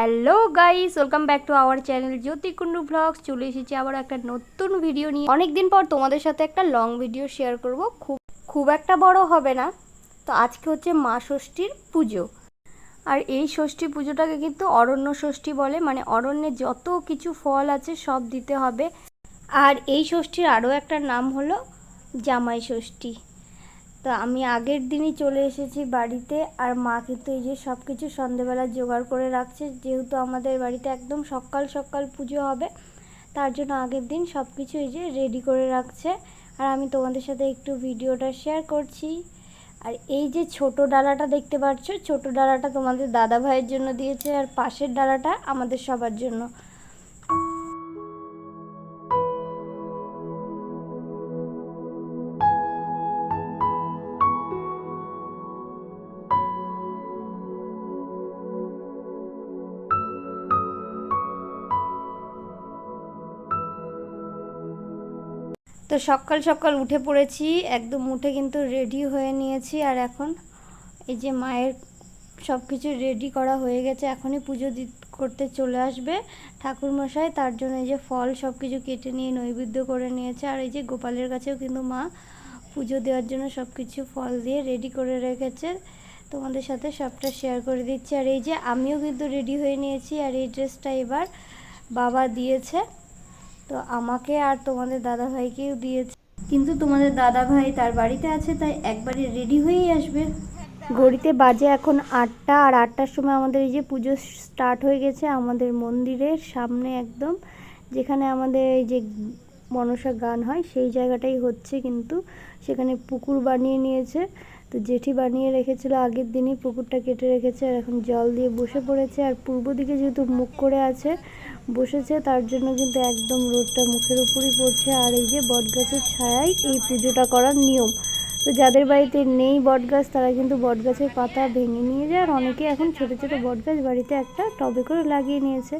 Hello guys welcome back to our channel Jyoti Kundu vlogs চলে এসেছি আবার একটা নতুন ভিডিও নিয়ে। অনেক দিন পর তোমাদের সাথে একটা লং ভিডিও শেয়ার করব। খুব খুব একটা বড় হবে না। তো আজকে হচ্ছে মা ষষ্ঠীর পুজো। আর এই ষষ্ঠী পুজোটাকে কিন্তু অরণ্য ষষ্ঠী বলে। মানে অরণ্যে যত কিছু ফল আছে সব দিতে হবে। আর এই ষষ্ঠীর আরও একটা নাম হলো জামাই ষষ্ঠী। তো আমি আগের দিনই চলে এসেছি বাড়িতে আর মা কিন্তু এই যে সব কিছু সন্ধেবেলা জোগাড় করে রাখছে, যেহেতু আমাদের বাড়িতে একদম সকাল সকাল পুজো হবে, তার জন্য আগের দিন সব কিছু এই যে রেডি করে রাখছে। আর আমি তোমাদের সাথে একটু ভিডিওটা শেয়ার করছি। আর এই যে ছোট ডালাটা দেখতে পাচ্ছ, ছোট ডালাটা তোমাদের দাদা ভাইয়ের জন্য দিয়েছে আর পাশের ডালাটা আমাদের সবার জন্য। তো সকাল সকাল উঠে পড়েছি, একদম উঠে কিন্তু রেডি হয়ে নিয়েছি আর এখন এই যে মায়ের সব কিছু রেডি করা হয়ে গেছে, এখনই পুজো দি, করতে চলে আসবে ঠাকুরমশাই, তার জন্য এই যে ফল সব কিছু কেটে নিয়ে নৈবেদ্য করে নিয়েছে আর এই যে গোপালের কাছেও কিন্তু মা পুজো দেওয়ার জন্য সব কিছু ফল দিয়ে রেডি করে রেখেছে। তোমাদের সাথে সবটা শেয়ার করে দিচ্ছি। আর এই যে আমিও কিন্তু রেডি হয়ে নিয়েছি আর এই ড্রেসটা এবার বাবা দিয়েছে। তো আমাকে আর তোমাদের দাদা ভাইকেও দিয়েছে। কিন্তু তোমাদের দাদা ভাই তার বাড়িতে আছে, তাই একবারে রেডি হয়েই আসবে। ঘড়িতে বাজে এখন আটটা, আর আটটার সময় আমাদের এই যে পুজো স্টার্ট হয়ে গেছে আমাদের মন্দিরের সামনে একদম, যেখানে আমাদের এই যে মনসা গান হয়, সেই জায়গাটাই হচ্ছে কিন্তু সেখানে পুকুর বানিয়ে নিয়েছে। তো জেঠি বানিয়ে রেখেছিল, আগের দিনই পুকুরটা কেটে রেখেছে আর এখন জল দিয়ে বসে পড়েছে আর পূর্ব দিকে যেহেতু মুখ করে আছে, বসেছে তার জন্য কিন্তু একদম রোদটা মুখের উপরই পড়ছে আর এই যে বটগাছের ছায়ায় এই পুজোটা করার নিয়ম। তো যাদের বাড়িতে নেই বটগাছ, তারা কিন্তু বটগাছের পাতা ভেঙে নিয়ে যায় আর অনেকে এখন ছোট ছোট বটগাছ বাড়িতে একটা টবে করে লাগিয়ে নিয়েছে।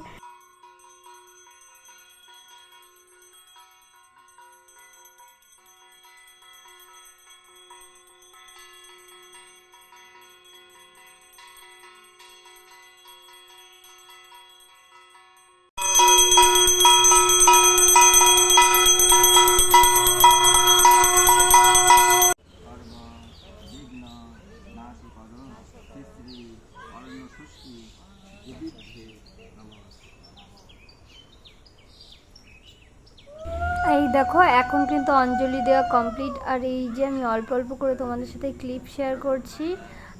এই দেখো, এখন কিন্তু অঞ্জলি দেওয়া কমপ্লিট আর এই যে আমি অল্প অল্প করে তোমাদের সাথে ক্লিপ শেয়ার করছি,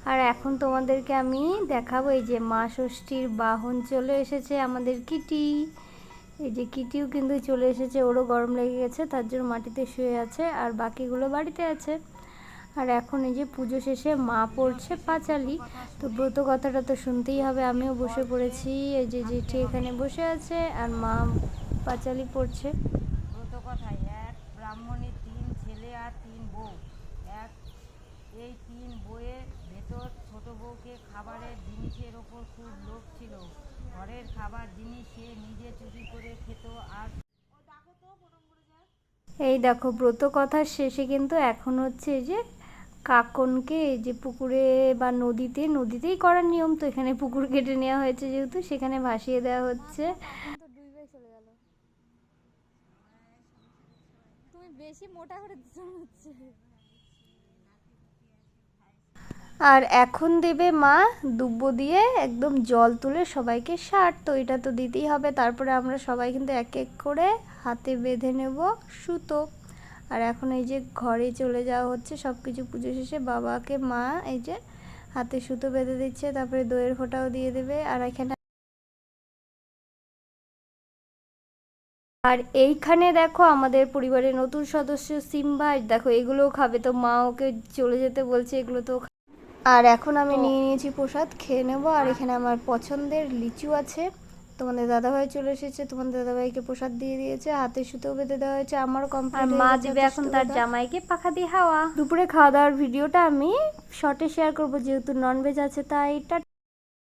আর এখন তোমাদেরকে আমি দেখাবো এই যে মা ষষ্ঠীর বাহন চলে এসেছে আমাদের কিটি। এই যে কিটিও কিন্তু চলে এসেছে, ওরও গরম লেগে গেছে, তার জন্য মাটিতে শুয়ে আছে, আর বাকিগুলো বাড়িতে আছে। আর এখন এই যে পুজো শেষে মা পড়ছে পাঁচালি তো ব্রত কথাটা তো শুনতেই হবে। আমিও বসে পড়েছি এই যে জেঠি এখানে বসে আছে আর মা পাঁচালি পড়ছে। ব্রত কথায় এক ব্রাহ্মণের তিন ছেলে আর তিন বউ। এক এই তিন বউয়ের ভেতর ছোট বউকে খাবারের জিনিসের ওপর খুব লোভ ছিল। ঘরের খাবার জিনিস সে নিজে চুরি করে খেত আর এই দেখো ব্রত কথার শেষে কিন্তু এখন হচ্ছে এই যে কাকনকে এই যে পুকুরে বা নদীতে নদীতেই করার নিয়ম তো এখানে পুকুর কেটে নেওয়া হয়েছে যেহেতু সেখানে ভাসিয়ে দেওয়া হচ্ছে। বেশি মোটা করে হচ্ছে। আর এখন দেবে মা দুব্বো দিয়ে একদম জল তুলে সবাইকে সার তো এটা তো দিতেই হবে। তারপরে আমরা সবাই কিন্তু এক এক করে হাতে বেঁধে নেব সুতো। আর এখন এই যে ঘরে চলে যাওয়া হচ্ছে সব কিছু পুজো শেষে বাবাকে মা এই যে হাতে সুতো বেঁধে দিচ্ছে তারপরে দইয়ের ফোঁটাও দিয়ে দেবে আর এখানে আর এইখানে দেখো আমাদের পরিবারের নতুন সদস্য সিম্বা দেখো এগুলোও খাবে তো মা ওকে চলে যেতে বলছে এগুলো তো আর এখন আমি নিয়ে নিয়েছি প্রসাদ খেয়ে নেব আর এখানে আমার পছন্দের লিচু আছে। তোমাদের দাদাভাই চলে এসেছে তোমাদের দাদাভাইকে প্রসাদ দিয়ে দিয়েছে হাতে সুতো বেঁধে দেওয়া হয়েছে আমার কমপ্লিট আর মা দেবে এখন তার জামাইকে পাখা দিয়ে হাওয়া। দুপুরে খাওয়া দাওয়ার ভিডিওটা আমি শর্টে শেয়ার করব যেহেতু ননভেজ আছে তাই টা